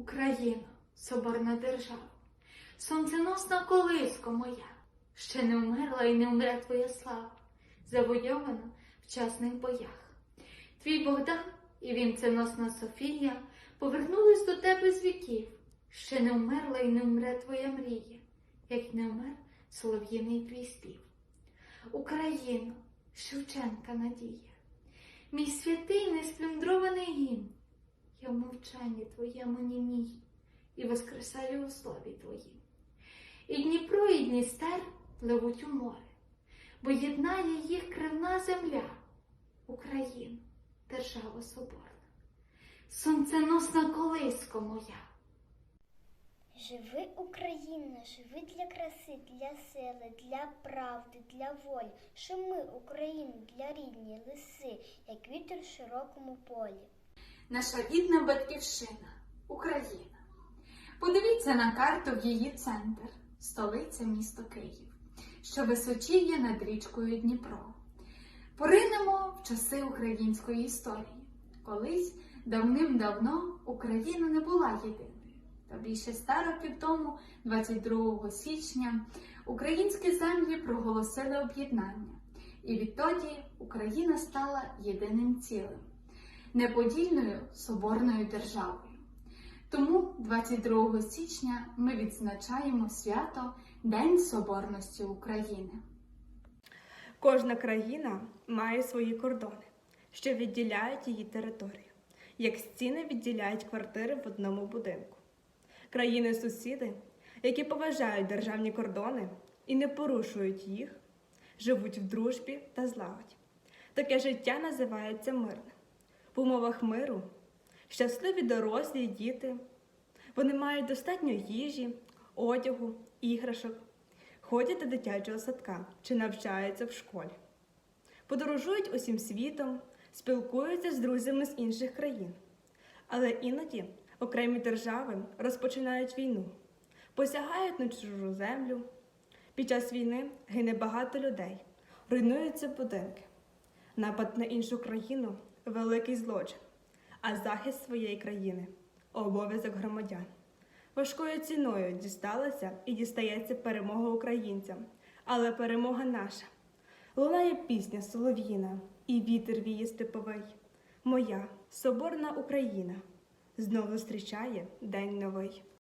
Україно, соборна держава, сонценосна колиско моя, ще не вмерла і не вмре твоя слава, завойована в часних боях. Твій Богдан і вінценосна Софія повернулись до тебе з віків, ще не вмерла і не вмре твоя мрія, як не вмер солов'їний твій спів. Україно, Шевченка надія, мій святий несплюндрований гімн, в мовчанні твоєму німій і воскресаю у слові твоїм. І Дніпро, і Дністер пливуть у море, бо єднає їх кривна земля, Україна, держава соборна, сонценосна колиско моя. Живи Україна, живи для краси, для сили, для правди, для волі. Шими Україну для рідні лиси, як вітер в широкому полі. Наша рідна батьківщина, Україна. Подивіться на карту в її центр, столиця місто Київ, що височіє над річкою Дніпро. Поринемо в часи української історії. Колись давним-давно Україна не була єдиною. Та більше ста років тому, 22 січня, українські землі проголосили об'єднання, і відтоді Україна стала єдиним цілим неподільною соборною державою. Тому 22 січня ми відзначаємо свято День Соборності України. Кожна країна має свої кордони, що відділяють її територію, як стіни відділяють квартири в одному будинку. Країни-сусіди, які поважають державні кордони і не порушують їх, живуть в дружбі та злагоді. Таке життя називається мирним. В умовах миру щасливі дорослі діти. Вони мають достатньо їжі, одягу, іграшок, ходять до дитячого садка чи навчаються в школі. Подорожують усім світом, спілкуються з друзями з інших країн. Але іноді окремі держави розпочинають війну, посягають на чужу землю. Під час війни гине багато людей, руйнуються будинки. Напад на іншу країну великий злочин, а захист своєї країни обов'язок громадян. Важкою ціною дісталася і дістається перемога українцям, але перемога наша. Лунає пісня солов'їна, і вітер віє степовий. Моя соборна Україна знов зустрічає день новий.